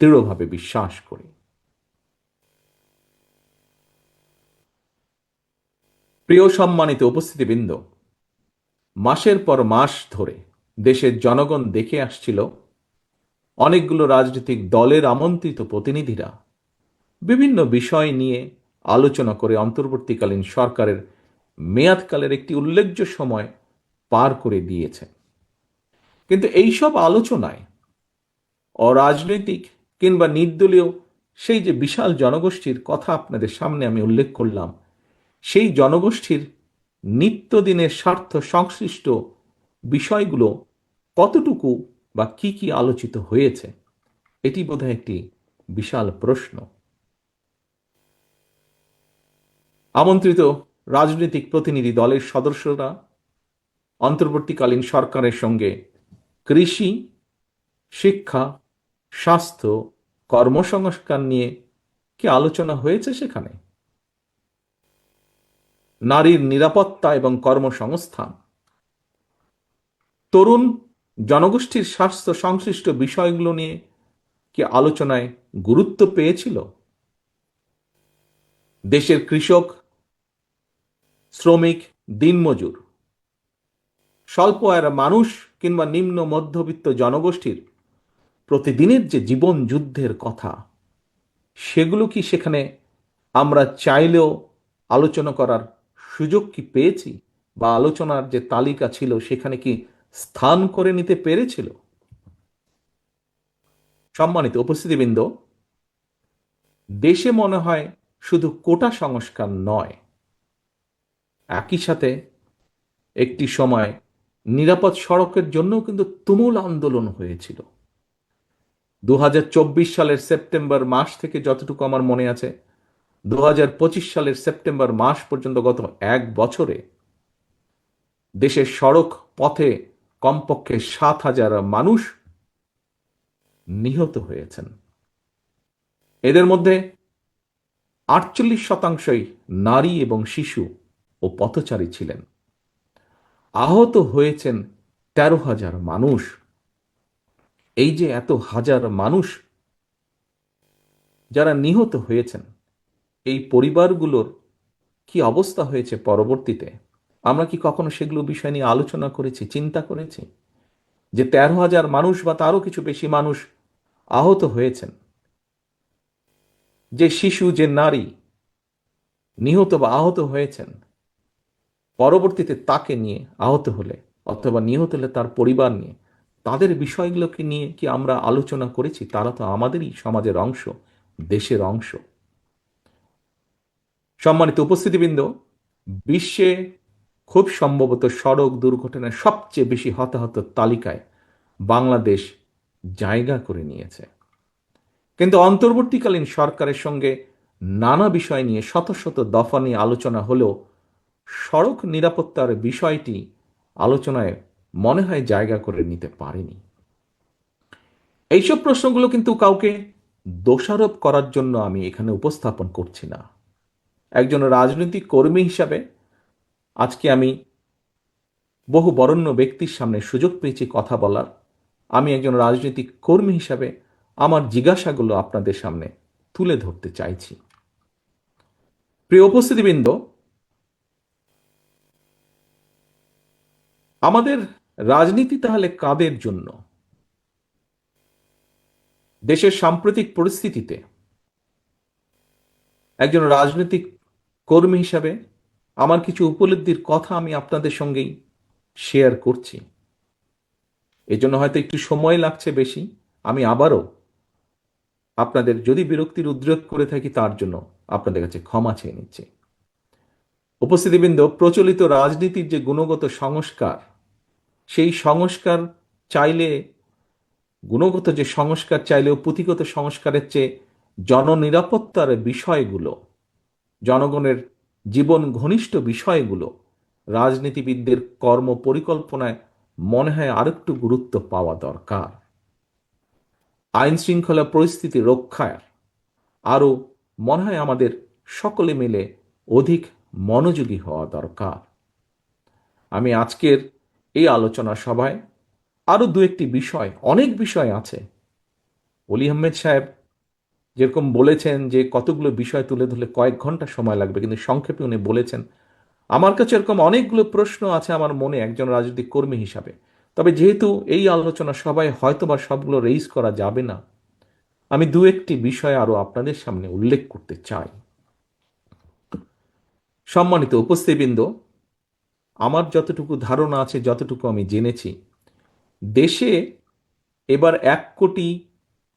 দৃঢ়ভাবে বিশ্বাস করি। প্রিয় সম্মানিত উপস্থিতিবৃন্দ, মাসের পর মাস ধরে দেশের জনগণ দেখে আসছিল, অনেকগুলো রাজনৈতিক দলের আমন্ত্রিত প্রতিনিধিরা বিভিন্ন বিষয় নিয়ে আলোচনা করে অন্তর্বর্তীকালীন সরকারের মেয়াদকালের একটি উল্লেখ্য সময় পার করে দিয়েছে কিন্তু এইসব আলোচনায় অরাজনৈতিক কিংবা নির্দলীয়, সেই যে বিশাল জনগোষ্ঠীর কথা আপনাদের সামনে আমি উল্লেখ করলাম, সেই জনগোষ্ঠীর নিত্যদিনের স্বার্থ সংশ্লিষ্ট বিষয়গুলো কতটুকু বা কি কি আলোচিত হয়েছে, এটি বোধহয় একটি বিশাল প্রশ্ন। আমন্ত্রিত রাজনৈতিক প্রতিনিধি দলের সদস্যরা, অন্তর্বর্তীকালীন সরকারের সঙ্গে কৃষি, শিক্ষা স্বাস্থ্য কর্মসংস্কার নিয়ে কি আলোচনা হয়েছে সেখানে? নারীর নিরাপত্তা এবং কর্মসংস্থান। তরুণ জনগোষ্ঠীর স্বাস্থ্য সংশ্লিষ্ট বিষয়গুলো নিয়ে কি আলোচনায় গুরুত্ব পেয়েছিল? দেশের কৃষক, শ্রমিক, দিনমজুর। স্বল্প আয়ের মানুষ কিংবা নিম্ন মধ্যবিত্ত জনগোষ্ঠীর প্রতিদিনের যে জীবন যুদ্ধের কথা, সেগুলো কি সেখানে আমরা চাইলেও আলোচনা করার সুযোগ কি পেয়েছি? বা আলোচনার যে তালিকা ছিল, সেখানে কি স্থান করে নিতে পেরেছিল? সম্মানিত উপস্থিতিবৃন্দ, দেশে মনে হয় শুধু কোটা সংস্কার নয়, একই সাথে একটি সময় নিরাপদ সড়কের জন্যও কিন্তু তুমুল আন্দোলন হয়েছিল। দু হাজার চব্বিশ সালের সেপ্টেম্বর মাস থেকে যতটুকু আমার মনে আছে দু হাজার পঁচিশ সালের সেপ্টেম্বর মাস পর্যন্ত গত এক বছরে দেশের সড়ক পথে কমপক্ষে সাত হাজার মানুষ নিহত হয়েছেন। এদের মধ্যে আটচল্লিশ শতাংশই নারী এবং শিশু ও পথচারী ছিলেন। আহত হয়েছেন তেরো হাজার মানুষ। এই যে এত হাজার মানুষ যারা নিহত হয়েছেন, এই পরিবারগুলোর কি অবস্থা হয়েছে পরবর্তীতে? আমরা কি কখনো সেগুলো বিষয় নিয়ে আলোচনা করেছি, চিন্তা করেছি? যে তেরো হাজার মানুষ বা তারও কিছু বেশি মানুষ আহত হয়েছেন, যে শিশু, যে নারী নিহত বা আহত হয়েছেন, পরবর্তীতে তাকে নিয়ে আহত হলে অথবা নিহত হলে তার পরিবার নিয়ে তাদের বিষয়গুলোকে নিয়ে কি আমরা আলোচনা করেছি? তারা তো আমাদেরই সমাজের অংশ, দেশের অংশ। সম্মানিত উপস্থিতিবৃন্দ, বিশ্বে খুব সম্ভবত সড়ক দুর্ঘটনায় সবচেয়ে বেশি হতাহত তালিকায় বাংলাদেশ জায়গা করে নিয়েছে। কিন্তু অন্তর্বর্তীকালীন সরকারের সঙ্গে নানা বিষয় নিয়ে শত শত দফা নিয়ে আলোচনা হলেও সড়ক নিরাপত্তার বিষয়টি আলোচনায় মনে হয় জায়গা করে নিতে পারেনি। এইসব প্রশ্নগুলো কিন্তু কাউকে দোষারোপ করার জন্য আমি এখানে উপস্থাপন করছি না। একজন রাজনৈতিক কর্মী হিসাবে আজকে আমি বহু বরণ্য ব্যক্তির সামনে সুযোগ পেয়েছি কথা বলার। আমি একজন রাজনৈতিক কর্মী হিসাবে আমার জিজ্ঞাসাগুলো আপনাদের সামনে তুলে ধরতে চাইছি। প্রিয় উপস্থিতিবৃন্দ, আমাদের রাজনীতি তাহলে কাদের জন্য? দেশের সাম্প্রতিক পরিস্থিতিতে একজন রাজনৈতিক কর্মী হিসাবে আমার কিছু উপলব্ধির কথা আমি আপনাদের সঙ্গেই শেয়ার করছি। এজন্য হয়তো একটু সময় লাগছে বেশি, আমি আবারও আপনাদের যদি বিরক্তির উদ্রেক করে থাকি তার জন্য আপনাদের কাছে ক্ষমা চেয়ে নিচ্ছি। উপস্থিতিবৃন্দ, প্রচলিত রাজনীতির যে গুণগত সংস্কার সেই সংস্কার চাইলে, গুণগত যে সংস্কার চাইলেও পুঁথিগত সংস্কারের চেয়ে জননিরাপত্তার বিষয়গুলো, জনগণের জীবন ঘনিষ্ঠ বিষয়গুলো রাজনীতিবিদদের কর্ম পরিকল্পনায় মনে হয় আরেকটু গুরুত্ব পাওয়া দরকার। আইন শৃঙ্খলা পরিস্থিতি রক্ষার আরও মনে হয় আমাদের সকলে মিলে অধিক মনোযোগী হওয়া দরকার। আমি আজকের এই আলোচনা সভায় আরও দু একটি বিষয়, অনেক বিষয় আছে। অলি আহমেদ সাহেব যেরকম বলেছেন যে কতগুলো বিষয় তুলে ধরলে কয়েক ঘণ্টা সময় লাগবে, কিন্তু সংক্ষেপে উনি বলেছেন, আমার কাছে এরকম অনেকগুলো প্রশ্ন আছে আমার মনে একজন রাজনৈতিক কর্মী হিসাবে। তবে যেহেতু এই আলোচনা সবাই হয়তোবা সবগুলো রেইজ করা যাবে না, আমি দু একটি বিষয় আরও আপনাদের সামনে উল্লেখ করতে চাই। সম্মানিত উপস্থিতবৃন্দ আমার যতটুকু ধারণা আছে, যতটুকু আমি জেনেছি, দেশে এবার এক কোটি,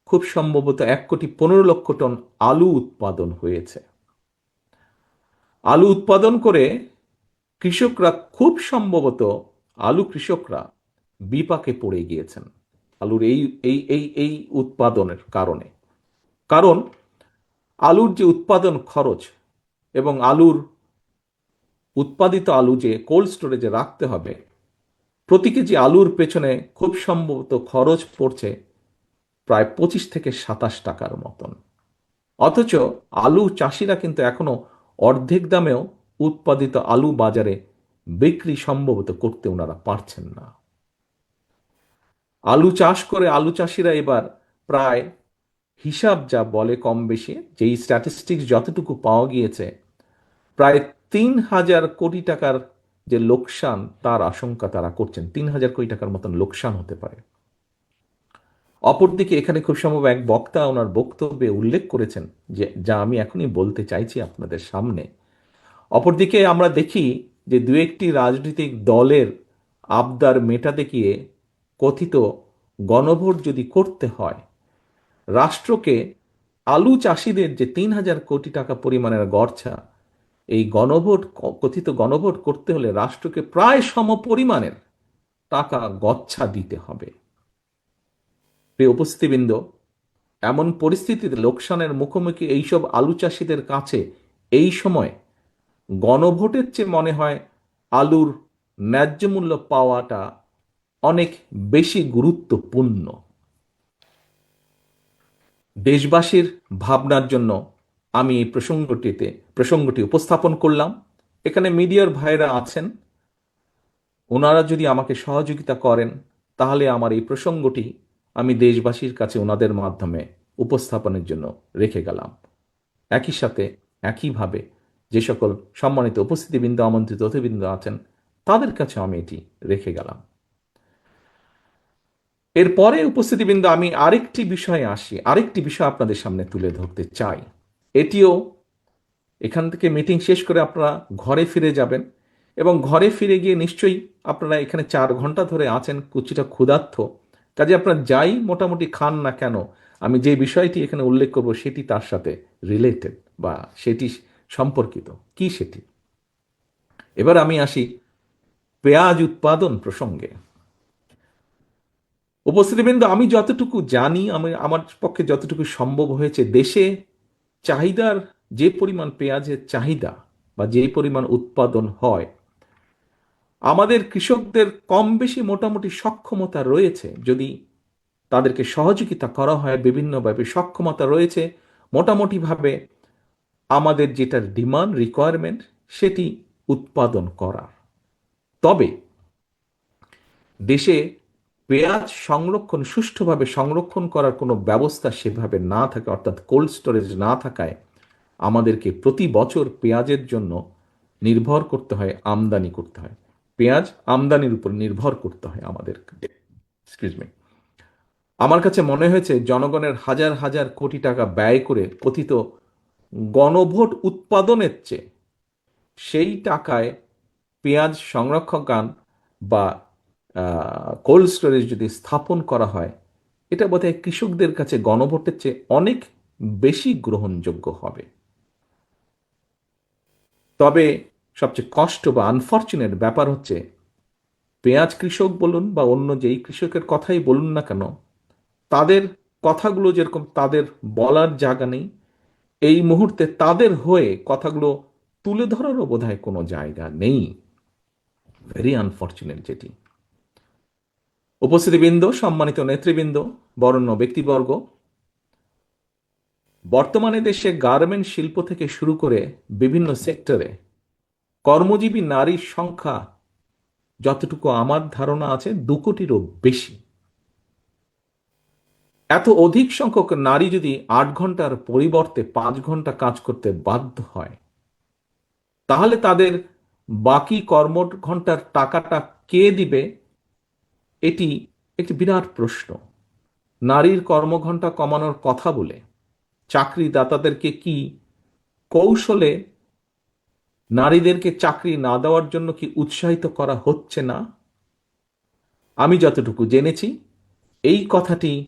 খুব সম্ভবত এক কোটি পনেরো লক্ষ টন আলু উৎপাদন হয়েছে। আলু উৎপাদন করে কৃষকরা, খুব সম্ভবত আলু কৃষকরা বিপাকে পড়ে গিয়েছেন আলুর এই এই এই এই উৎপাদনের কারণে। কারণ আলুর যে উৎপাদন খরচ এবং আলুর উৎপাদিত আলু যে কোল্ড স্টোরেজে রাখতে হবে, প্রতি কেজি আলুর পেছনে খুব সম্ভবত খরচ পড়ছে প্রায় পঁচিশ থেকে সাতাশ টাকার মতন। অথচ আলু চাষিরা কিন্তু এখনও অর্ধেক দামেও উৎপাদিত আলু বাজারে বিক্রি সম্ভবত করতে ওনারা পারছেন না। আলু চাষ করে আলু চাষিরা এবার প্রায় হিসাব যা বলে কম বেশি যেই স্ট্যাটিস্টিক্স যতটুকু পাওয়া গিয়েছে, প্রায় তিন হাজার কোটি টাকার যে লোকসান, তার আশঙ্কা তারা করছেন। তিন হাজার কোটি টাকার মতন লোকসান হতে পারে। অপরদিকে এখানে খুব সম্ভব এক বক্তা ওনার বক্তব্যে উল্লেখ করেছেন যে, যা আমি এখনই বলতে চাইছি আপনাদের সামনে। অপরদিকে আমরা দেখি যে, দু একটি রাজনৈতিক দলের আবদার মেটাতে গিয়ে কথিত গণভোট যদি করতে হয়, রাষ্ট্রকে আলু চাষিদের যে তিন হাজার কোটি টাকা পরিমাণের গড়ছা এই গণভোট কথিত গণভোট করতে হলে রাষ্ট্রকে প্রায় সম পরিমাণের টাকা গচ্ছা দিতে হবে। প্রিয় উপস্থিতিবৃন্দ, এমন পরিস্থিতিতে লোকসানের মুখোমুখি এইসব আলু চাষিদের কাছে এই সময় গণভোটের চেয়ে মনে হয় আলুর ন্যায্য মূল্য পাওয়াটা অনেক বেশি গুরুত্বপূর্ণ। দেশবাসীর ভাবনার জন্য আমি এই প্রসঙ্গটিতে, প্রসঙ্গটি উপস্থাপন করলাম। এখানে মিডিয়ার ভাইরা আছেন। ওনারা যদি আমাকে সহযোগিতা করেন, তাহলে আমার এই প্রসঙ্গটি আমি দেশবাসীর কাছে ওনাদের মাধ্যমে উপস্থাপনের জন্য রেখে গেলাম। একই সাথে, একইভাবে যে সকল সম্মানিত উপস্থিতিবৃন্দ, আমন্ত্রিত অতিবৃন্দ আছেন, তাদের কাছে আমি এটি রেখে গেলাম। এরপরে উপস্থিতিবৃন্দ আমি আরেকটি বিষয়ে আসি, আরেকটি বিষয় আপনাদের সামনে তুলে ধরতে চাই। এটিও এখান থেকে মিটিং শেষ করে আপনারা ঘরে ফিরে যাবেন এবং ঘরে ফিরে গিয়ে নিশ্চয়ই আপনারা এখানে চার ঘণ্টা ধরে আছেন, কুচিটা ক্ষুধার্থ কাজে আপনারা যাই মোটামুটি খান না কেন, আমি যে বিষয়টি এখানে উল্লেখ করব সেটি তার সাথে রিলেটেড বা সেটি সম্পর্কিত। কি সেটি? এবার আমি আসি পেঁয়াজ উৎপাদন প্রসঙ্গে। উপস্থিতিবৃন্দ আমি যতটুকু জানি, আমি আমার পক্ষে যতটুকু সম্ভব হয়েছে দেশে চাহিদার যে পরিমাণ পেঁয়াজের চাহিদা বা যে পরিমাণ উৎপাদন হয়, আমাদের কৃষকদের কম বেশি মোটামুটি সক্ষমতা রয়েছে। যদি তাদেরকে সহযোগিতা করা হয়, বিভিন্নভাবে সক্ষমতা রয়েছে, মোটামুটিভাবে আমাদের যেটার ডিমান্ড রিকোয়ারমেন্ট সেটি উৎপাদন করার। তবে দেশে পেঁয়াজ সংরক্ষণ, সুষ্ঠুভাবে সংরক্ষণ করার কোনো ব্যবস্থা সেভাবে না থাকে, অর্থাৎ কোল্ড স্টোরেজ না থাকায় আমাদেরকে প্রতি বছর পেঁয়াজের জন্য নির্ভর করতে হয়, আমদানি করতে হয়। পেঁয়াজ আমদানির উপর নির্ভর করতে হয় আমাদের মি আমার কাছে মনে হয়েছে জনগণের হাজার হাজার কোটি টাকা ব্যয় করে কথিত গণভোট উৎপাদনের চেয়ে সেই টাকায় পেঁয়াজ সংরক্ষকান বা কোল্ড স্টোরেজ যদি স্থাপন করা হয়, এটা বোধহয় কৃষকদের কাছে গণভোটের চেয়ে অনেক বেশি গ্রহণযোগ্য হবে। তবে সবচেয়ে কষ্ট বা আনফর্চুনেট ব্যাপার হচ্ছে, পেঁয়াজ কৃষক বলুন বা অন্য যেই কৃষকের কথাই বলুন না কেন, তাদের কথাগুলো যেরকম তাদের বলার জায়গা নেই, এই মুহূর্তে তাদের হয়ে কথাগুলো তুলে ধরারও বোধ কোনো জায়গা নেই। ভেরি আনফর্চুনেট যেটি। উপস্থিতিবৃন্দ, সম্মানিত নেতৃবৃন্দ, বরণ্য ব্যক্তিবর্গ, বর্তমানে দেশে গার্মেন্ট শিল্প থেকে শুরু করে বিভিন্ন সেক্টরে কর্মজীবী নারীর সংখ্যা যতটুকু আমার ধারণা আছে, দু কোটিরও বেশি। এত অধিক সংখ্যক নারী যদি আট ঘণ্টার পরিবর্তে পাঁচ ঘণ্টা কাজ করতে বাধ্য হয়, তাহলে তাদের বাকি কর্ম ঘণ্টার টাকাটা কে দিবে? এটি একটি বিরাট প্রশ্ন। নারীর কর্মঘণ্টা কমানোর কথা বলে চাকরিদাতাদেরকে কি কৌশলে নারীদেরকে চাকরি না দেওয়ার জন্য কি উৎসাহিত করা হচ্ছে না? আমি যতটুকু জেনেছি, এই কথাটি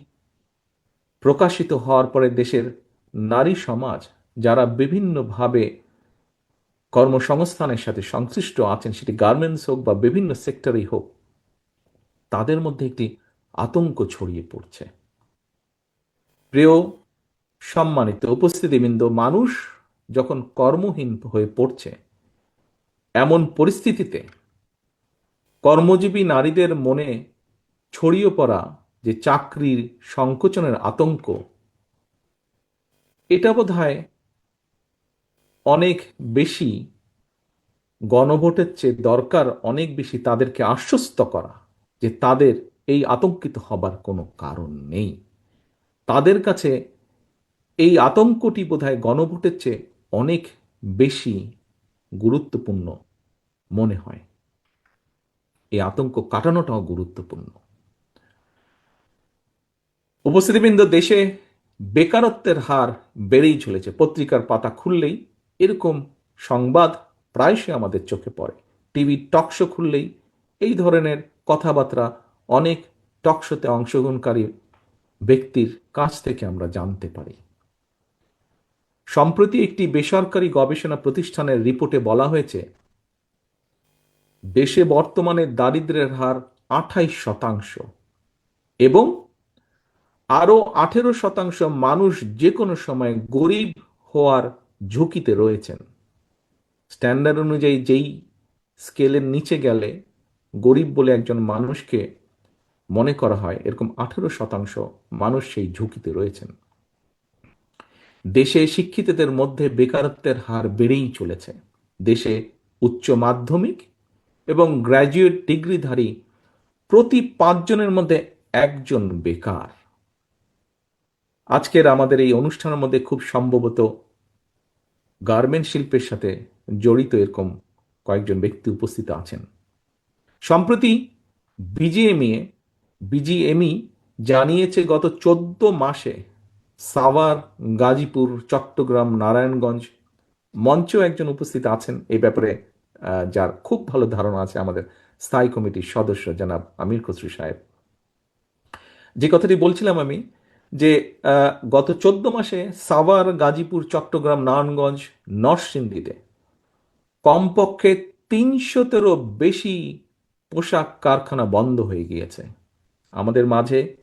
প্রকাশিত হওয়ার পরে দেশের নারী সমাজ, যারা বিভিন্নভাবে কর্মসংস্থানের সাথে সংশ্লিষ্ট আছেন, সেটি গার্মেন্টস হোক বা বিভিন্ন সেক্টরেই হোক তাদের মধ্যে একটি আতঙ্ক ছড়িয়ে পড়ছে। প্রিয়, সম্মানিত উপস্থিতিবৃন্দ, মানুষ যখন কর্মহীন হয়ে পড়ছে, এমন পরিস্থিতিতে কর্মজীবী নারীদের মনে ছড়িয়ে পড়া যে চাকরির সংকোচনের আতঙ্ক, এটা বোধ অনেক বেশি গণভোটের চেয়ে দরকার, অনেক বেশি তাদেরকে আশ্বস্ত করা। যে তাদের এই আতঙ্কিত হবার কোনো কারণ নেই। তাদের কাছে এই আতঙ্কটি বোধহয় গণভোটের চেয়ে অনেক বেশি গুরুত্বপূর্ণ মনে হয়। এই আতঙ্ক কাটানোটাও গুরুত্বপূর্ণ। উপস্থিতিবৃন্দ, দেশে বেকারত্বের হার বেড়েই চলেছে। পত্রিকার পাতা খুললেই এরকম সংবাদ প্রায়শই আমাদের চোখে পড়ে। টিভি টকশো খুললেই এই ধরনের কথাবার্তা অনেক টকশোতে অংশগ্রহণকারী ব্যক্তির কাছ থেকে আমরা জানতে পারি। সম্প্রতি একটি বেসরকারি গবেষণা প্রতিষ্ঠানের রিপোর্টে বলা হয়েছে, দেশে বর্তমানে দারিদ্রের হার আঠাইশ শতাংশ এবং আরও আঠেরো শতাংশ মানুষ যে কোনো সময় গরিব হওয়ার ঝুঁকিতে রয়েছেন। স্ট্যান্ডার্ড অনুযায়ী যেই স্কেলের নিচে গেলে গরিব বলে একজন মানুষকে মনে করা হয় এরকম আঠেরো শতাংশ মানুষ সেই ঝুঁকিতে রয়েছেন। দেশে শিক্ষিতদের মধ্যে বেকারত্বের হার বেড়েই চলেছে। দেশে উচ্চ মাধ্যমিক এবং গ্র্যাজুয়েট ডিগ্রিধারী প্রতি পাঁচজনের মধ্যে একজন বেকার। আজকের আমাদের এই অনুষ্ঠানের মধ্যে খুব সম্ভবত গার্মেন্ট শিল্পের সাথে জড়িত এরকম কয়েকজন ব্যক্তি উপস্থিত আছেন। সম্প্রতি বিজিএমইএ বিজিএমই জানিয়েছে গত চোদ্দ মাসে সাভার, গাজীপুর, চট্টগ্রাম, নারায়ণগঞ্জ মঞ্চেও একজন উপস্থিত আছেন। এই ব্যাপারে যার খুব ভালো ধারণা আছে আমাদের স্থায়ী কমিটির সদস্য জনাব আমির খসরু সাহেব। যে কথাটি বলছিলাম আমি, যে গত চোদ্দ মাসে সাভার, গাজীপুর, চট্টগ্রাম, নারায়ণগঞ্জ, নরসিংদীতে কমপক্ষে তিনশোতেরও বেশি পোশাক কারখানা বন্ধ হয়ে গিয়েছে। আমাদের মাঝে,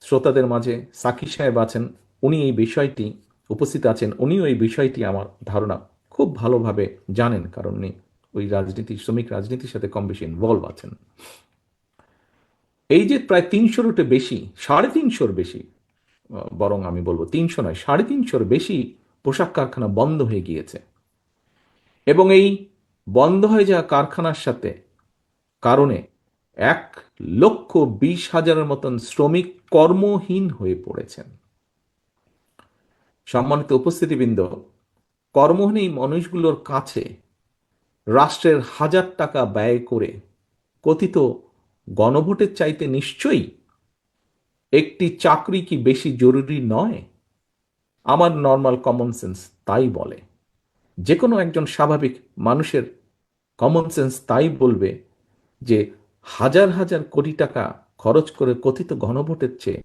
শ্রোতাদের মাঝে সাকি সাহেব আছেন, উনি এই বিষয়টি উপস্থিত আছেন, উনিও এই বিষয়টি আমার ধারণা খুব ভালোভাবে জানেন, কারণ উনি ওই রাজনীতি, শ্রমিক রাজনীতির সাথে কম বেশি ইনভলভ আছেন। এই যে প্রায় তিনশোর বেশি, সাড়ে তিনশোর বেশি বরং আমি বলব তিনশো নয়, সাড়ে তিনশোর বেশি পোশাক কারখানা বন্ধ হয়ে গিয়েছে। এবং এই বন্ধ হয়ে যাওয়া কারখানার সাথে কারণে এক লক্ষ বিশ হাজারের মতন শ্রমিক কর্মহীন হয়ে পড়েছেন। সম্মানিত উপস্থিতিবৃন্দ, কর্মহীন মানুষগুলোর কাছে রাষ্ট্রের হাজার টাকা ব্যয় করে কথিত গণভোটের চাইতে নিশ্চয়ই একটি চাকরি কি বেশি জরুরি নয়? আমার নর্মাল কমন সেন্স তাই বলে। যে কোনো একজন স্বাভাবিক মানুষের কমন সেন্স তাই বলবে যে হাজার হাজার কোটি টাকা খরচ করে কথিত গণভোটের চেয়ে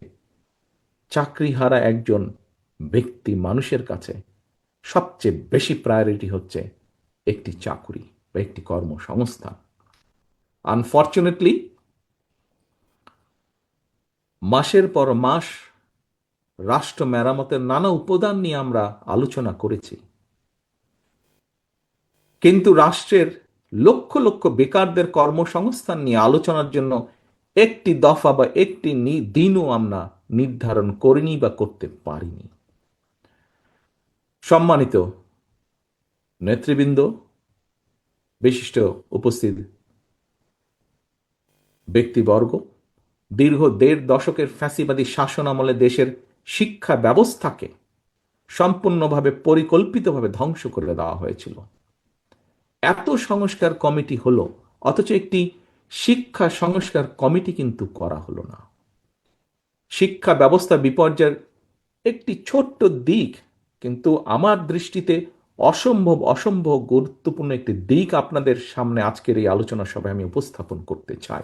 চাকরি হারা একজন ব্যক্তি মানুষের কাছে সবচেয়ে বেশি প্রায়োরিটি হচ্ছে একটি চাকরি বা একটি কর্মসংস্থান। আনফর্চুনেটলি মাসের পর মাস রাষ্ট্র মেরামতের নানা উপাদান নিয়ে আমরা আলোচনা করেছি। কিন্তু রাষ্ট্রের লক্ষ লক্ষ বেকারদের কর্মসংস্থান নিয়ে আলোচনার জন্য একটি দফা বা একটি দিনও আমরা নির্ধারণ করিনি বা করতে পারিনি। সম্মানিত নেতৃবৃন্দ, বিশিষ্ট উপস্থিত ব্যক্তিবর্গ, দীর্ঘ দেড় দশকের ফ্যাসিবাদী শাসন আমলে দেশের শিক্ষা ব্যবস্থাকে সম্পূর্ণভাবে পরিকল্পিতভাবে ধ্বংস করে দেওয়া হয়েছিল। এত সংস্কার কমিটি হলো, অথচ একটি শিক্ষা সংস্কার কমিটি কিন্তু করা হলো না। শিক্ষা ব্যবস্থা বিপর্যয়ের একটি ছোট্ট দিক, কিন্তু আমার দৃষ্টিতে অসম্ভব অসম্ভব গুরুত্বপূর্ণ একটি দিক আপনাদের সামনে আজকের এই আলোচনা সভায় আমি উপস্থাপন করতে চাই।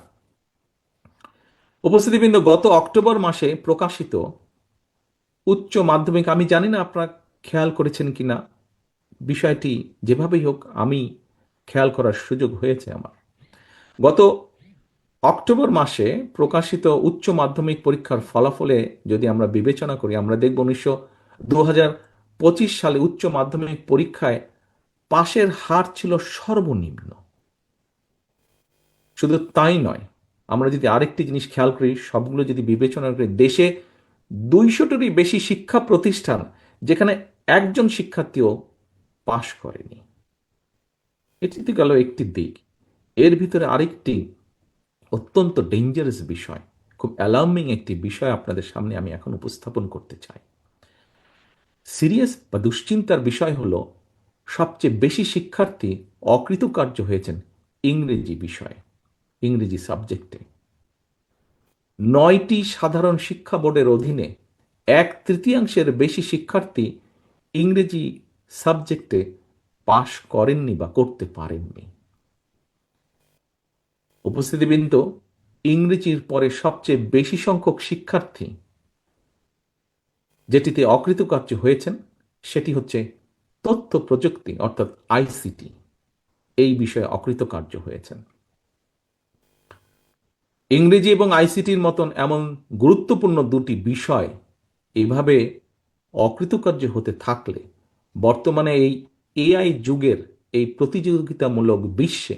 উপস্থিতিবৃন্দ, গত অক্টোবর মাসে প্রকাশিত উচ্চ মাধ্যমিক, আমি জানি না আপনারা খেয়াল করেছেন কিনা, বিষয়টি যেভাবেই হোক, আমি খেয়াল করার সুযোগ হয়েছে আমার। গত অক্টোবর মাসে প্রকাশিত উচ্চ মাধ্যমিক পরীক্ষার ফলাফলে যদি আমরা বিবেচনা করি, আমরা দেখব উনিশশো দু সালে উচ্চ মাধ্যমিক পরীক্ষায় পাশের হার ছিল সর্বনিম্ন। শুধু তাই নয়, আমরা যদি আরেকটি জিনিস খেয়াল করি, সবগুলো যদি বিবেচনা করি দেশে দুইশোটিরই বেশি শিক্ষা প্রতিষ্ঠান যেখানে একজন শিক্ষার্থীও পাশ করেনি। এটি তো গেল একটি দিক। এর ভিতরে আরেকটি অত্যন্ত ডেঞ্জারাস বিষয়, খুব অ্যালার্মিং একটি বিষয় আপনাদের সামনে আমি এখন উপস্থাপন করতে চাই। সিরিয়াস বা দুশ্চিন্তার বিষয় হলো, সবচেয়ে বেশি শিক্ষার্থী অকৃতকার্য হয়েছেন ইংরেজি বিষয়ে, ইংরেজি সাবজেক্টে। নয়টি সাধারণ শিক্ষা বোর্ডের অধীনে এক তৃতীয়াংশের বেশি শিক্ষার্থী ইংরেজি সাবজেক্টে পাশ করেননি বা করতে পারেননি। উপস্থিতিবৃন্দ, ইংরেজির পরে সবচেয়ে বেশি সংখ্যক শিক্ষার্থী যেটিতে অকৃতকার্য হয়েছেন, সেটি হচ্ছে তথ্য প্রযুক্তি, অর্থাৎ আইসিটি এই বিষয়ে অকৃতকার্য হয়েছেন। ইংরেজি এবং আইসিটির মতন এমন গুরুত্বপূর্ণ দুটি বিষয় এভাবে অকৃতকার্য হতে থাকলে বর্তমানে এই এআই যুগের এই প্রতিযোগিতামূলক বিশ্বে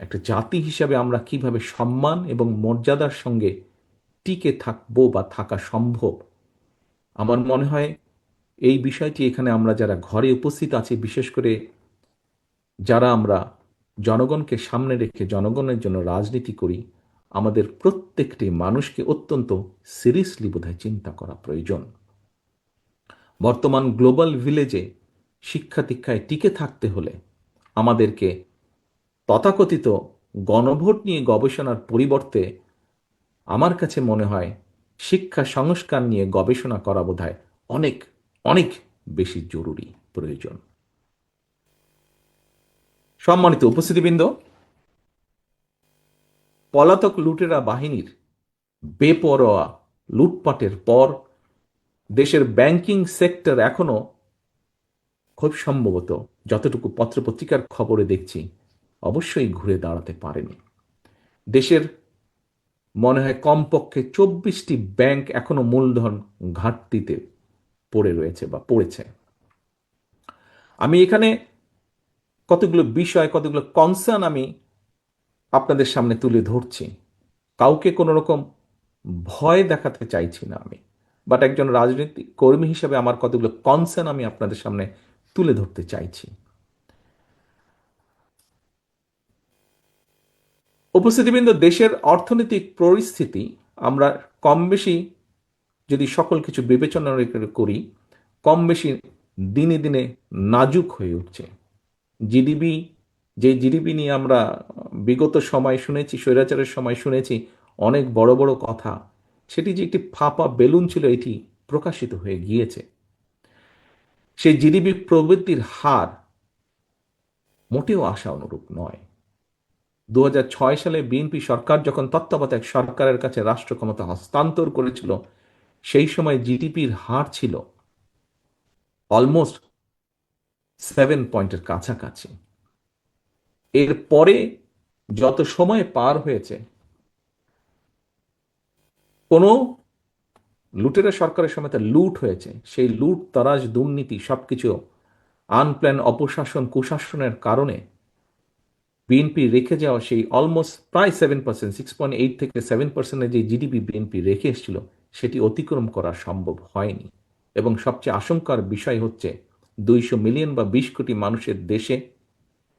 একটা জাতি হিসাবে আমরা কীভাবে সম্মান এবং মর্যাদার সঙ্গে টিকে থাকব বা থাকা সম্ভব? আমার মনে হয় এই বিষয়টি এখানে আমরা যারা ঘরে উপস্থিত আছি, বিশেষ করে যারা আমরা জনগণকে সামনে রেখে জনগণের জন্য রাজনীতি করি, আমাদের প্রত্যেকটি মানুষকে অত্যন্ত সিরিয়াসলি বোধহয় চিন্তা করা প্রয়োজন। বর্তমান গ্লোবাল ভিলেজে শিক্ষা দীক্ষায় টিকে থাকতে হলে আমাদেরকে তথাকথিত গণভোট নিয়ে গবেষণার পরিবর্তে আমার কাছে মনে হয় শিক্ষা সংস্কার নিয়ে গবেষণা করা বোধহয় অনেক অনেক বেশি জরুরি, প্রয়োজন। সম্মানিত উপস্থিতিবৃন্দ, পলাতক লুটেরা বাহিনীর বেপরোয়া লুটপাটের পর দেশের ব্যাংকিং সেক্টর এখনও খুব সম্ভবত যতটুকু পত্রপত্রিকার খবরে দেখছি, অবশ্যই ঘুরে দাঁড়াতে পারেনি। দেশের মনে হয় কমপক্ষে চব্বিশটি ব্যাংক এখনও মূলধন ঘাটতিতে পড়ে রয়েছে বা পড়েছে। আমি এখানে কতগুলো বিষয়, কতগুলো কনসার্ন আমি আপনাদের সামনে তুলে ধরছি। কাউকে কোনো রকম ভয় দেখাতে চাইছি না আমি। বাট একজন রাজনৈতিক কর্মী হিসেবে আমার কতগুলো কনসার্ন আমি আপনাদের সামনে তুলে ধরতে চাইছি। উপস্থিতিবৃন্দ, দেশের অর্থনৈতিক পরিস্থিতি, আমরা কম বেশি যদি সকল কিছু বিবেচনা করি কম বেশি দিনে দিনে নাজুক হয়ে উঠছে। জিডিপি, যে জিডিপি নিয়ে আমরা বিগত সময় শুনেছি, স্বৈরাচারের সময় শুনেছি, অনেক বড় বড় কথা, সেটি যে একটি ফাঁপা বেলুন ছিল, এটি প্রকাশিত হয়ে গিয়েছে। সেই জিডিপি প্রবৃত্তির হার মোটেও আশা অনুরূপ নয়। দু সালে বিএনপি সরকার যখন তত্ত্বাবধায়ক সরকারের কাছে রাষ্ট্র ক্ষমতা হস্তান্তর করেছিল, সেই সময় জিডিপির হার ছিল অলমোস্ট সেভেন পয়েন্টের কাছাকাছি। এরপরে যত সময় পার হয়েছে, কোনো লুটেরা সরকারের সময় লুট হয়েছে। সেই লুট, তারাজ, দুর্নীতি সবকিছু আনপ্ল্যান অপশাসন কুশাসনের কারণে বিএনপি রেখে যাওয়া সেই অলমোস্ট প্রায় seven percent six point eight থেকে সেভেন পার্সেন্টের যে জিডিপি বিএনপি রেখে এসেছিল, সেটি অতিক্রম করা সম্ভব হয়নি। এবং সবচেয়ে আশঙ্কার বিষয় হচ্ছে দুইশো মিলিয়ন বা বিশ কোটি মানুষের দেশে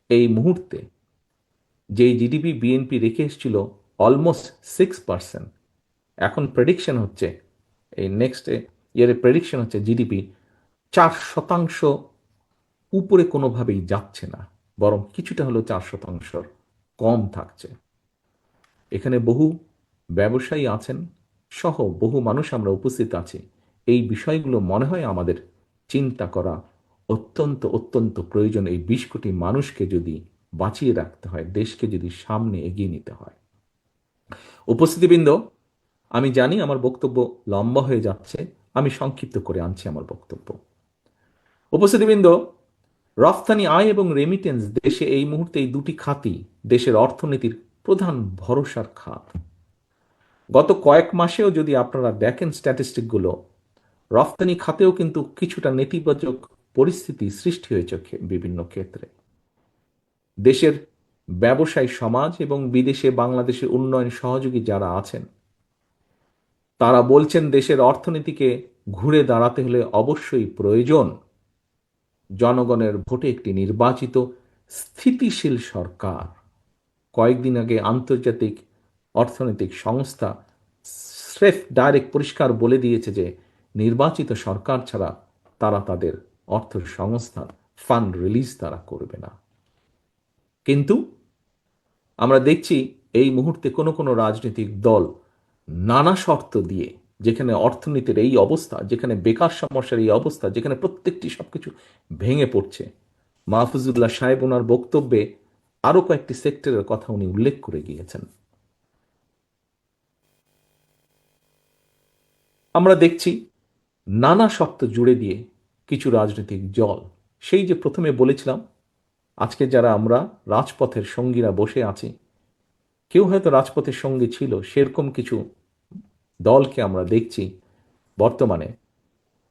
এই মুহূর্তে যেই জিডিপি বিএনপি রেখে এসেছিল অলমোস্ট সিক্স পার্সেন্ট এখন প্রেডিকশন হচ্ছে এই নেক্সট ইয়ারে প্রেডিকশন হচ্ছে জিডিপি চার শতাংশ উপরে কোনোভাবেই যাচ্ছে না, বরং কিছুটা হলেও চার শতাংশর কম থাকছে। এখানে বহু ব্যবসায়ী আছেন, সহ বহু মানুষ আমরা উপস্থিত আছি। এই বিষয়গুলো মনে হয় আমাদের চিন্তা করা অত্যন্ত অত্যন্ত প্রয়োজন। এই বিশ কোটি মানুষকে যদি বাঁচিয়ে রাখতে হয়, দেশকে যদি সামনে এগিয়ে নিতে হয়। উপস্থিতিবৃন্দ আমি জানি আমার বক্তব্য লম্বা হয়ে যাচ্ছে, আমি সংক্ষিপ্ত করে আনছি আমার বক্তব্য। উপস্থিতিবৃন্দ, রফতানি আয় এবং রেমিটেন্স দেশে এই মুহূর্তে এই দুটি খাতই দেশের অর্থনীতির প্রধান ভরসার খাত। গত কয়েক মাসেও যদি আপনারা দেখেন স্ট্যাটিস্টিকগুলো রফতানি খাতেও কিন্তু কিছুটা নেতিবাচক পরিস্থিতি সৃষ্টি হয়েছে বিভিন্ন ক্ষেত্রে। দেশের ব্যবসায়ী সমাজ এবং বিদেশে বাংলাদেশের উন্নয়ন সহযোগী যারা আছেন তারা বলছেন দেশের অর্থনীতিকে ঘুরে দাঁড়াতে হলে অবশ্যই প্রয়োজন। জনগণের ভোটে একটি নির্বাচিত স্থিতিশীল সরকার। কয়েকদিন আগে আন্তর্জাতিক অর্থনৈতিক সংস্থা স্রেফ ডাইরেক্ট পরিষ্কার বলে দিয়েছে যে নির্বাচিত সরকার ছাড়া তারা তাদের অর্থ সংস্থান ফান্ড রিলিজ তারা করবে না। কিন্তু আমরা দেখছি এই মুহূর্তে কোনো কোনো রাজনৈতিক দল নানা শর্ত দিয়ে যেখানে অর্থনীতির এই অবস্থা, যেখানে বেকার সমস্যার এই অবস্থা, যেখানে প্রত্যেকটি সবকিছু ভেঙে পড়ছে, মাহফুজুল্লাহ সাহেব ওনার বক্তব্যে আরও কয়েকটি সেক্টরের কথা উনি উল্লেখ করে গিয়েছেন। আমরা দেখছি নানা শর্ত জুড়ে দিয়ে কিছু রাজনৈতিক জল। সেই যে প্রথমে বলেছিলাম, আজকে যারা আমরা রাজপথের সঙ্গীরা বসে আছি, কেউ হয়তো রাজপথের সঙ্গী ছিল, সেরকম কিছু দলকে আমরা দেখছি বর্তমানে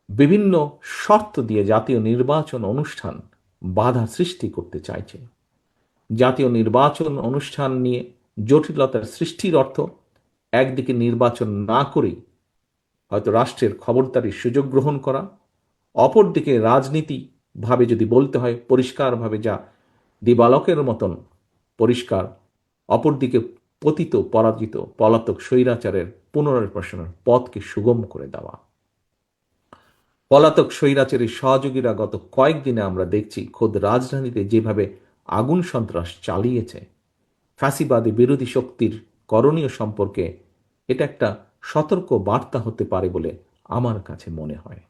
বিভিন্ন শর্ত দিয়ে জাতীয় নির্বাচন অনুষ্ঠান বাধা সৃষ্টি করতে চাইছে। জাতীয় নির্বাচন অনুষ্ঠান নিয়ে জটিলতার সৃষ্টির অর্থ একদিকে নির্বাচন না করেই হয়তো রাষ্ট্রের খবরদারির সুযোগ গ্রহণ করা, অপরদিকে রাজনীতিভাবে যদি বলতে হয় পরিষ্কারভাবে যা দিবালকের মতন পরিষ্কার, অপরদিকে পতিত পরাজিত পলাতক স্বৈরাচারের পুনর্বাসনের পথকে সুগম করে দেওয়া। পলাতক স্বৈরাচারের সহযোগীরা গত কয়েকদিনে আমরা দেখছি, খোদ রাজধানীতে যেভাবে আগুন সন্ত্রাস চালিয়েছে, ফ্যাসিবাদী বিরোধী শক্তির করণীয় সম্পর্কে এটা একটা সতর্ক বার্তা হতে পারে বলে আমার কাছে মনে হয়।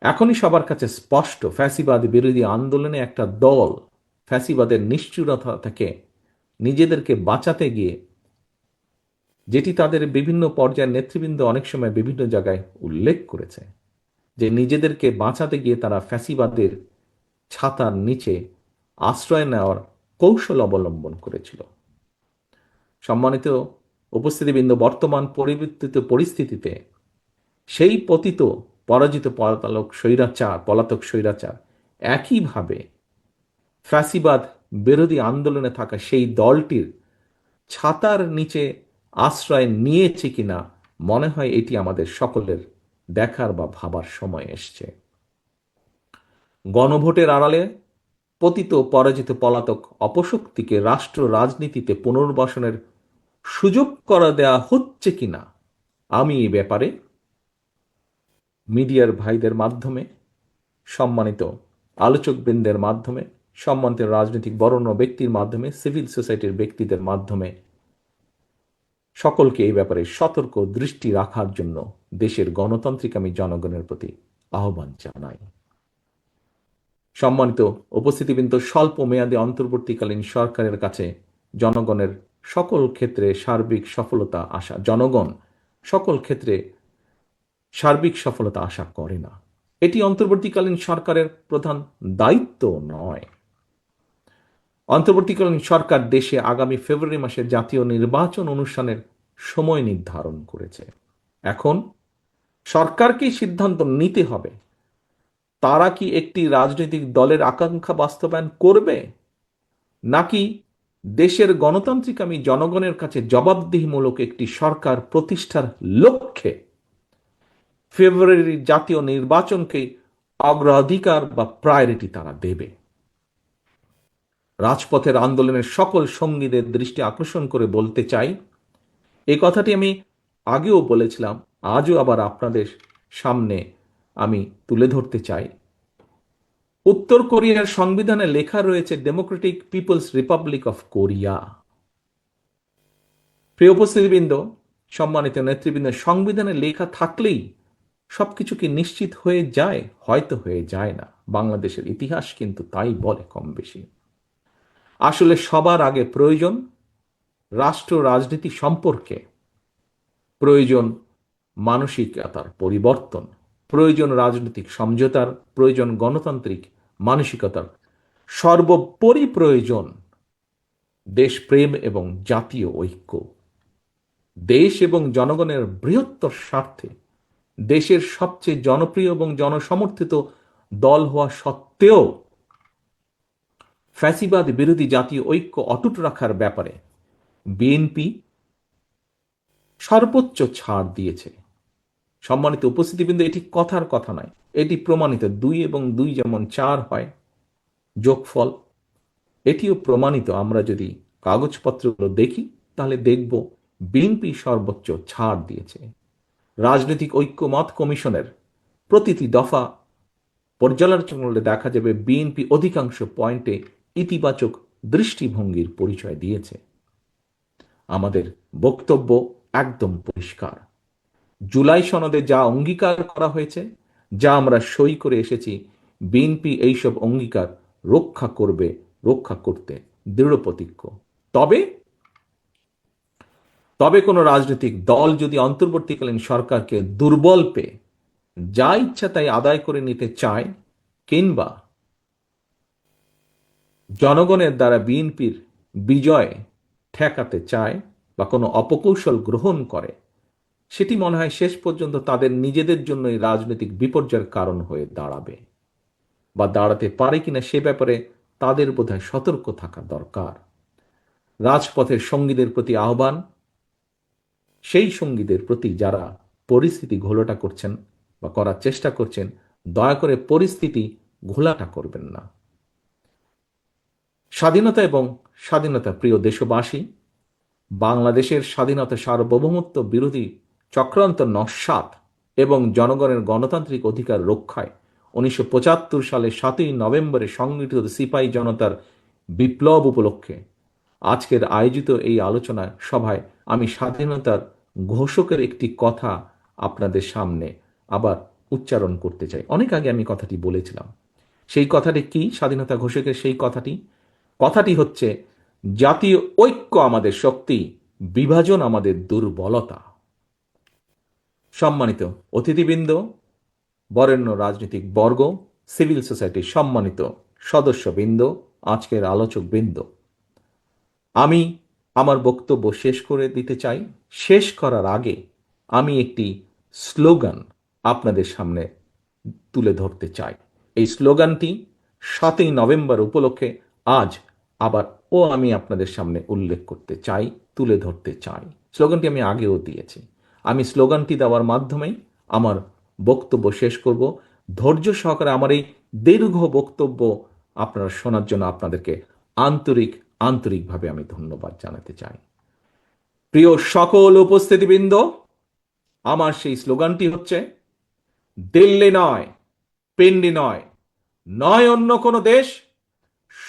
এখনই সবার কাছে স্পষ্ট, ফ্যাসিবাদী বিরোধী আন্দোলনে একটা দল ফ্যাসিবাদের নিশ্চুরতা থেকে নিজেদেরকে বাঁচাতে গিয়ে যেটি তাদের বিভিন্ন পর্যায়ের নেতৃবৃন্দ অনেক সময় বিভিন্ন জায়গায় উল্লেখ করেছে, যে নিজেদেরকে বাঁচাতে গিয়ে তারা ফ্যাসিবাদের ছাতার নিচে আশ্রয় নেওয়ার কৌশল অবলম্বন করেছিল। সম্মানিত উপস্থিতিবৃন্দ, বর্তমান পরিবর্তিত পরিস্থিতিতে সেই পতিত পরাজিত পলাতক স্বৈরাচার পলাতক স্বৈরাচার একইভাবে ফ্যাসিবাদ বিরোধী আন্দোলনে থাকা সেই দলটির ছাতার নিচে আশ্রয় নিয়েছে কিনা, মনে হয় এটি আমাদের সকলের দেখার বা ভাবার সময় এসছে। গণভোটের আড়ালে পতিত পরাজিত পলাতক অপশক্তিকে রাষ্ট্র রাজনীতিতে পুনর্বাসনের সুযোগ করা দেয়া হচ্ছে কিনা, আমি এই ব্যাপারে মিডিয়ার ভাইদের মাধ্যমে, সম্মানিত আলোচকবৃন্দের মাধ্যমে, সম্মানিত রাজনৈতিক বরণ্য ব্যক্তির মাধ্যমে, সিভিল সোসাইটির ব্যক্তিদের মাধ্যমে সকলকে এই ব্যাপারে সতর্ক দৃষ্টি রাখার জন্য দেশের গণতান্ত্রিক আমি জনগণের প্রতি আহ্বান জানাই। সম্মানিত উপস্থিতিবৃন্দ, স্বল্প মেয়াদে অন্তর্বর্তীকালীন সরকারের কাছে জনগণের সকল ক্ষেত্রে সার্বিক সফলতা আশা, জনগণ সকল ক্ষেত্রে সার্বিক সফলতা আশা করে না। এটি অন্তর্বর্তীকালীন সরকারের প্রধান দায়িত্ব নয়। অন্তর্বর্তীকালীন সরকার দেশে আগামী ফেব্রুয়ারি মাসে জাতীয় নির্বাচন অনুষ্ঠানের সময় নির্ধারণ করেছে। এখন সরকারকেই সিদ্ধান্ত নিতে হবে? তারা কি একটি রাজনৈতিক দলের আকাঙ্ক্ষা বাস্তবায়ন করবে? নাকি দেশের গণতান্ত্রিক আমি জনগণের কাছে জবাবদিহিমূলক একটি সরকার প্রতিষ্ঠার লক্ষ্যে ফেব্রুয়ারির জাতীয় নির্বাচনকে অগ্রাধিকার বা প্রায়োরিটি তারা দেবে? রাজপথের আন্দোলনের সকল সঙ্গীদের দৃষ্টি আকর্ষণ করে বলতে চাই এই কথাটি আমি আগেও বলেছিলাম, আজও আবার আপনাদের সামনে আমি তুলে ধরতে চাই। উত্তর কোরিয়ার সংবিধানে লেখা রয়েছে democratic people's republic of Korea প্রিয় উপস্থিতিবৃন্দ, সম্মানিত নেতৃবৃন্দ, সংবিধানে লেখা থাকলেই সবকিছু কি নিশ্চিত হয়ে যায়, হয়তো হয়ে যায় না। বাংলাদেশের ইতিহাস কিন্তু তাই বলে কম বেশি। আসলে সবার আগে প্রয়োজন রাষ্ট্র রাজনীতি সম্পর্কে। প্রয়োজন মানসিকতার পরিবর্তন, প্রয়োজন রাজনৈতিক সমঝোতার, প্রয়োজন গণতান্ত্রিক মানসিকতার। সর্বোপরি প্রয়োজন দেশপ্রেম এবং জাতীয় ঐক্য। দেশ এবং জনগণের বৃহত্তর স্বার্থে দেশের সবচেয়ে জনপ্রিয় এবং জনসমর্থিত দল হওয়া সত্ত্বেও ফ্যাসিবাদ বিরোধী জাতীয় ঐক্য অটুট রাখার ব্যাপারে বিএনপি সর্বোচ্চ ছাড় দিয়েছে। সম্মানিত উপস্থিতিবৃন্দ, এটি কথার কথা নয়। এটি প্রমাণিত দুই এবং দুই যেমন চার হয়, যোগফল। এটিও প্রমাণিত। আমরা যদি কাগজপত্রগুলো দেখি, তাহলে দেখব বিএনপি সর্বোচ্চ ছাড় দিয়েছে। রাজনৈতিক ঐক্যমত কমিশনের প্রতিটি দফা পর্যালোচনা দেখা যাবে বিএনপি অধিকাংশ পয়েন্টে ইতিবাচক দৃষ্টিভঙ্গির পরিচয় দিয়েছে। আমাদের বক্তব্য একদম পরিষ্কার। জুলাই সনদে যা অঙ্গীকার করা হয়েছে, যা আমরা সই করে এসেছি, বিএনপি এইসব অঙ্গীকার রক্ষা করবে, রক্ষা করতে দৃঢ় প্রতিজ্ঞ। তবে তবে কোনো রাজনৈতিক দল যদি অন্তর্বর্তীকালীন সরকারকে দুর্বল পেয়ে যা ইচ্ছা তাই আদায় করে নিতে চায়, কিংবা জনগণের দ্বারা বিএনপির বিজয় ঠেকাতে চায় বা কোনো অপকৌশল গ্রহণ করে, সেটি মনে হয় শেষ পর্যন্ত তাদের নিজেদের জন্যই রাজনৈতিক বিপর্যয়ের কারণ হয়ে দাঁড়াবে বা দাঁড়াতে পারে কিনা সে ব্যাপারে তাদের বোধহয় সতর্ক থাকা দরকার। রাজপথের সঙ্গীদের প্রতি আহ্বান, সেই সঙ্গীদের প্রতি যারা পরিস্থিতি ঘোলাটা করছেন বা করার চেষ্টা করছেন, দয়া করে পরিস্থিতি ঘোলাটা করবেন না। স্বাধীনতা এবং স্বাধীনতা প্রিয় দেশবাসী, বাংলাদেশের স্বাধীনতা সার্বভৌমত্ব বিরোধী চক্রান্ত নস্বাত এবং জনগণের গণতান্ত্রিক অধিকার রক্ষায় উনিশশো পঁচাত্তর সালে সাতই নভেম্বরে সংগঠিত সিপাহী জনতার বিপ্লব উপলক্ষে আজকের আয়োজিত এই আলোচনা সভায় আমি স্বাধীনতার ঘোষকের একটি কথা আপনাদের সামনে আবার উচ্চারণ করতে চাই। অনেক আগে আমি কথাটি বলেছিলাম। সেই কথাটি কি? স্বাধীনতা ঘোষকের সেই কথাটি? কথাটি হচ্ছে, জাতীয় ঐক্য আমাদের শক্তি, বিভাজন আমাদের দুর্বলতা। সম্মানিত অতিথিবৃন্দ, বরেণ্য রাজনৈতিক বর্গ, সিভিল সোসাইটির সম্মানিত সদস্যবৃন্দ, আজকের আলোচকবৃন্দ। আমি আমার বক্তব্য শেষ করে দিতে চাই। শেষ করার আগে আমি একটি স্লোগান আপনাদের সামনে তুলে ধরতে চাই। এই স্লোগানটি সাতই নভেম্বর উপলক্ষে আজ আবার ও আমি আপনাদের সামনে উল্লেখ করতে চাই, তুলে ধরতে চাই। স্লোগানটি আমি আগেও দিয়েছি। আমি স্লোগানটি দেওয়ার মাধ্যমেই আমার বক্তব্য শেষ করব। ধৈর্য সহকারে আমার এই দীর্ঘ বক্তব্য আপনারা শোনার জন্য আপনাদেরকে আন্তরিক, আন্তরিকভাবে আমি ধন্যবাদ জানাতে চাই। প্রিয় সকল উপস্থিতিবৃন্দ, আমার সেই স্লোগানটি হচ্ছে, দিল্লি নয়, পিন্ডি নয় নয় অন্য কোনো দেশ